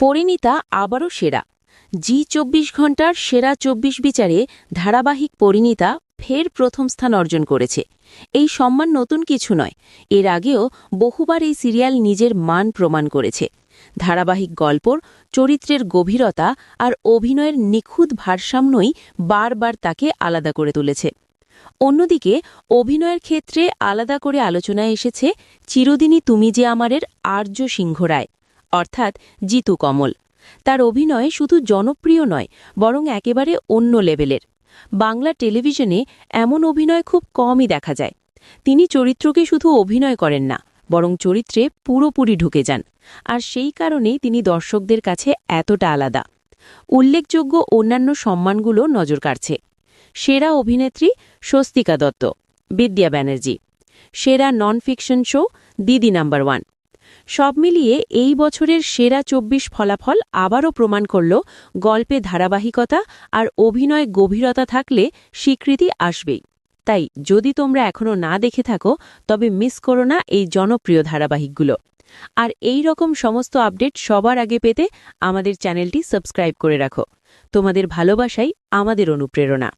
পরিণীতা আবারও সেরা। জি চব্বিশ ঘণ্টার সেরা চব্বিশ বিচারে ধারাবাহিক পরিণীতা ফের প্রথম স্থান অর্জন করেছে। এই সম্মান নতুন কিছু নয়, এর আগেও বহুবার এই সিরিয়াল নিজের মান প্রমাণ করেছে। ধারাবাহিক গল্পর, চরিত্রের গভীরতা আর অভিনয়ের নিখুঁত ভারসাম্যই বারবার তাকে আলাদা করে তুলেছে। অন্যদিকে, অভিনয়ের ক্ষেত্রে আলাদা করে আলোচনায় এসেছে চিরদিনই তুমি যে আমারের আর্য সিংহ রায়। অর্থাৎ জিতু কমল। তার অভিনয় শুধু জনপ্রিয় নয়, বরং একেবারে অন্য লেভেলের। বাংলা টেলিভিশনে এমন অভিনয় খুব কমই দেখা যায়। তিনি চরিত্রকে শুধু অভিনয় করেন না, বরং চরিত্রে পুরোপুরি ঢুকে যান। আর সেই কারণেই তিনি দর্শকদের কাছে এতটা আলাদা। উল্লেখযোগ্য অন্যান্য সম্মানগুলো নজর কাড়ছে। সেরা অভিনেত্রী স্বস্তিকা দত্ত, বিদ্যা ব্যানার্জি। সেরা non fiction show, Didi number one. সব মিলিয়ে এই বছরের সেরা চব্বিশ ফলাফল আবারও প্রমাণ করল গল্পে ধারাবাহিকতা আর অভিনয় গভীরতা থাকলে স্বীকৃতি আসবেই। তাই যদি তোমরা এখনও না দেখে থাকো, তবে মিস করো না এই জনপ্রিয় ধারাবাহিকগুলো। আর এই রকম সমস্ত আপডেট সবার আগে পেতে আমাদের চ্যানেলটি সাবস্ক্রাইব করে রাখো। তোমাদের ভালোবাসাই আমাদের অনুপ্রেরণা।